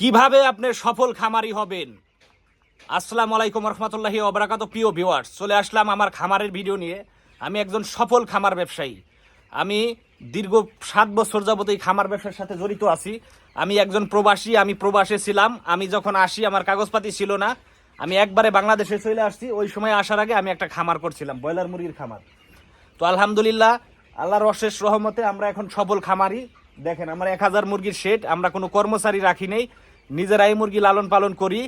কীভাবে আপনি সফল খামারি হবেন? আসসালামু আলাইকুম রহমতুল্লাহি ওবরাকাত প্রিয় ভিউয়ার্স চলে আসলাম আমার খামারের ভিডিও নিয়ে। আমি একজন সফল খামার ব্যবসায়ী। আমি দীর্ঘ সাত বছর যাবত এই খামার ব্যবসার সাথে জড়িত আছি। আমি একজন প্রবাসী, আমি প্রবাসে ছিলাম। আমি যখন আসি, আমার কাগজপাতি ছিল না। আমি একবারে বাংলাদেশে চলে আসছি। ওই সময় আসার আগে আমি একটা খামার করছিলাম, ব্রয়লার মুরগির খামার। তো আলহামদুলিল্লাহ, আল্লাহর অশেষ রহমতে আমরা এখন সফল খামারি। দেখেন, আমার এক হাজার মুরগির শেড আমরা কোনো কর্মচারী রাখি নেই। নিজেরাই মুরগি লালন পালন করি,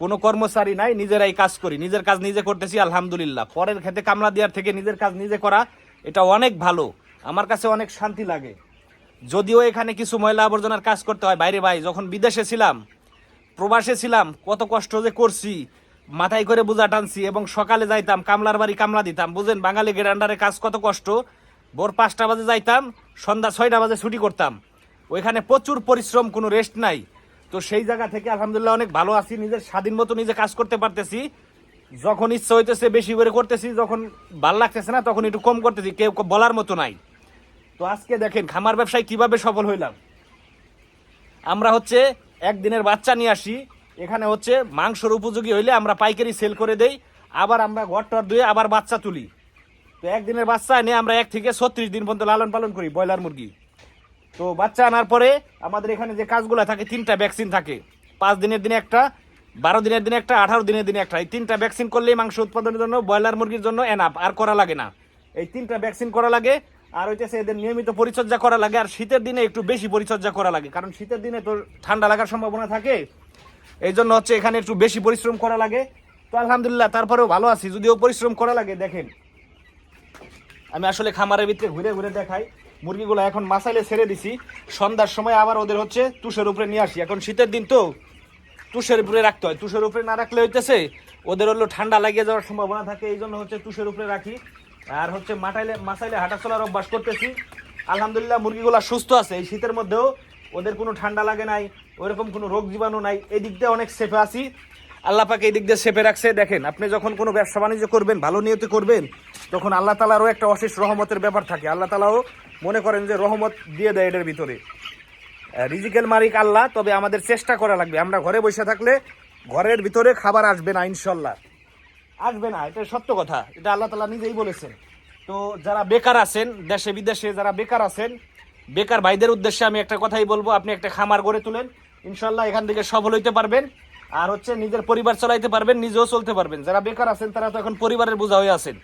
কোনো কর্মচারী নাই, নিজেরাই কাজ করি। নিজের কাজ নিজে করতেছি, আলহামদুলিল্লাহ। পরের খেতে কামলা দেওয়ার থেকে নিজের কাজ নিজে করা, এটা অনেক ভালো। আমার কাছে অনেক শান্তি লাগে। যদিও এখানে কিছু ময়লা আবর্জনার কাজ করতে হয়, বাইরে ভাই, যখন বিদেশে ছিলাম, প্রবাসে ছিলাম, কত কষ্ট যে করছি, মাথায় করে বোঝা টানছি এবং সকালে যাইতাম, কামলার বাড়ি কামলা দিতাম, বুঝেন, বাঙালি গ্রান্ডারে কাজ কত কষ্ট। ভোর পাঁচটা বাজে যাইতাম, সন্ধ্যা ছয়টা বাজে ছুটি করতাম। ওইখানে প্রচুর পরিশ্রম, কোনো রেস্ট নাই। তো সেই জায়গা থেকে আলহামদুলিল্লাহ অনেক ভালো আছি, নিজের স্বাধীন মতো নিজে কাজ করতে পারতেছি। যখন ইচ্ছা হইতেছে বেশি করে করতেছি, যখন ভালো লাগতেছে না, তখন একটু কম করতেছি, কেউ বলার মতো নাই। তো আজকে দেখেন, খামার ব্যবসায় কীভাবে সফল হইলাম? আমরা হচ্ছে একদিনের বাচ্চা নিয়ে আসি, এখানে হচ্ছে মাংসর উপযোগী হইলে আমরা পাইকারি সেল করে দেই, আবার আমরা ঘরটর ধুয়ে আবার বাচ্চা তুলি। তো একদিনের বাচ্চা এনে আমরা এক থেকে ছত্রিশ দিন পর্যন্ত লালন পালন করি, ব্রয়লার মুরগি। তো বাচ্চা আনার পরে আমাদের এখানে যে কাজগুলো থাকে, তিনটা ভ্যাকসিন থাকে। পাঁচ দিনের দিনে একটা, বারো দিনের দিনে একটা, আঠারো দিনের দিনে একটা। এই তিনটা ভ্যাকসিন করলেই মাংস উৎপাদনের জন্য, ব্রয়লার মুরগির জন্য এনাফ আর করা লাগে না। এই তিনটা ভ্যাকসিন করা লাগে, আর হইতেছে এদের নিয়মিত পরিচর্যা করা লাগে, আর শীতের দিনে একটু বেশি পরিচর্যা করা লাগে। কারণ শীতের দিনে তো ঠান্ডা লাগার সম্ভাবনা থাকে, এই জন্য হচ্ছে এখানে একটু বেশি পরিশ্রম করা লাগে। তো আলহামদুলিল্লাহ, তারপরেও ভালো আছি। যদিও পরিশ্রম করা লাগে, দেখেন। আমি আসলে খামারের ভিতরে ঘুরে ঘুরে দেখাই। মুরগিগুলো এখন মাসাইলে ছেড়ে দিছি। সন্ধ্যার সময় আবার ওদের হচ্ছে তুষের উপরে নিয়ে আসি। এখন শীতের দিন তো তুষের উপরে রাখতে হয়। তুষের উপরে না রাখলে হইতেছে ওদের হলো ঠান্ডা লাগিয়ে যাওয়ার সম্ভাবনা থাকে এই জন্য হচ্ছে তুষের উপরে রাখি। আর হচ্ছে মাটাইলে মাসাইলে হাঁটা চলার অভ্যাস করতেছি। আলহামদুলিল্লাহ মুরগিগুলো সুস্থ আছে। এই শীতের মধ্যেও ওদের কোনো ঠান্ডা লাগে নাই ওইরকম কোনো রোগ জীবাণু নাই। এই দিক দিয়ে অনেক সেফে আছি। আল্লাহ পাকে এই দিক দিয়ে সেফে রাখছে। দেখেন, আপনি যখন কোনো ব্যবসা বাণিজ্য করবেন, ভালো নিয়তে করবেন, তখন আল্লাহ তালারও একটা অশেষ রহমতের ব্যাপার থাকে। আল্লাহ তালাও মনে করেন যে রহমত দিয়ে দেয় এটার ভিতরে। রিজিকেল মালিক আল্লাহ, তবে আমাদের চেষ্টা করা লাগবে। আমরা ঘরে বসে থাকলে ঘরের ভিতরে খাবার আসবে না ইনশাল্লাহ আসবে না, এটা সত্য কথা। এটা আল্লাহ তালা নিজেই বলেছেন। তো যারা বেকার আছেন, দেশে বিদেশে যারা বেকার আছেন, বেকার ভাইদের উদ্দেশ্যে আমি একটা কথাই বলব। আপনি একটা খামার গড়ে তুলেন। ইনশাল্লাহ এখান থেকে সফল হইতে পারবেন। আর হচ্ছে নিজের পরিবার চালাইতে পারবেন, নিজেও চলতে পারবেন। যারা বেকার আছেন, তারা তো এখন পরিবারের বোঝা হয়ে আছেন।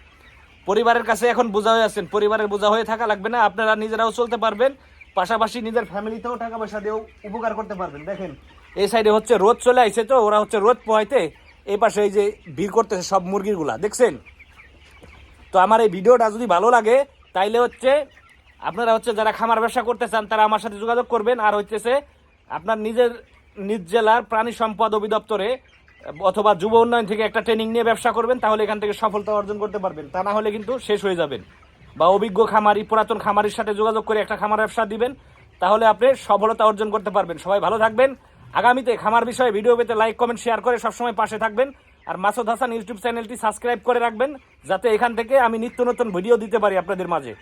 পরিবারের কাছে এখন বোঝা হয়ে আছেন। পরিবারের বোঝা হয়ে থাকা লাগবে না, আপনারা নিজেরাও চলতে পারবেন। পাশাপাশি নিজের ফ্যামিলিতেও টাকা পয়সা দিয়েও উপকার করতে পারবেন। দেখেন, এই সাইডে হচ্ছে রোদ চলে আইছে তো, ওরা হচ্ছে রোদ পোহাইতে এই পাশে এই যে ভিড় করতেছে সব মুরগিগুলা, দেখছেন? তো আমার এই ভিডিওটা যদি ভালো লাগে, তাইলে হচ্ছে আপনারা হচ্ছে যারা খামার ব্যবসা করতে চান, তারা আমার সাথে যোগাযোগ করবেন। আর হচ্ছে আপনার নিজের নিজ জেলার প্রাণী সম্পদ অধিদপ্তরে, অথবা যুব উন্নয়ন থেকে একটা ট্রেনিং নিয়ে ব্যবসা করবেন, তাহলে এখান থেকে সফলতা অর্জন করতে পারবেন। তা না হলে কিন্তু শেষ হয়ে যাবেন। বা অভিজ্ঞ খামারি, পুরাতন খামারির সাথে যোগাযোগ করে একটা খামার ব্যবসা দিবেন, তাহলে আপনি সফলতা অর্জন করতে পারবেন। সবাই ভালো থাকবেন। আগামীতে খামার বিষয়ে ভিডিও পেতে লাইক কমেন্ট শেয়ার করে সবসময় পাশে থাকবেন। আর মাসুদ হাসান ইউটিউব চ্যানেলটি সাবস্ক্রাইব করে রাখবেন, যাতে এখান থেকে আমি নিত্য নতুন ভিডিও দিতে পারি আপনাদের মাঝে।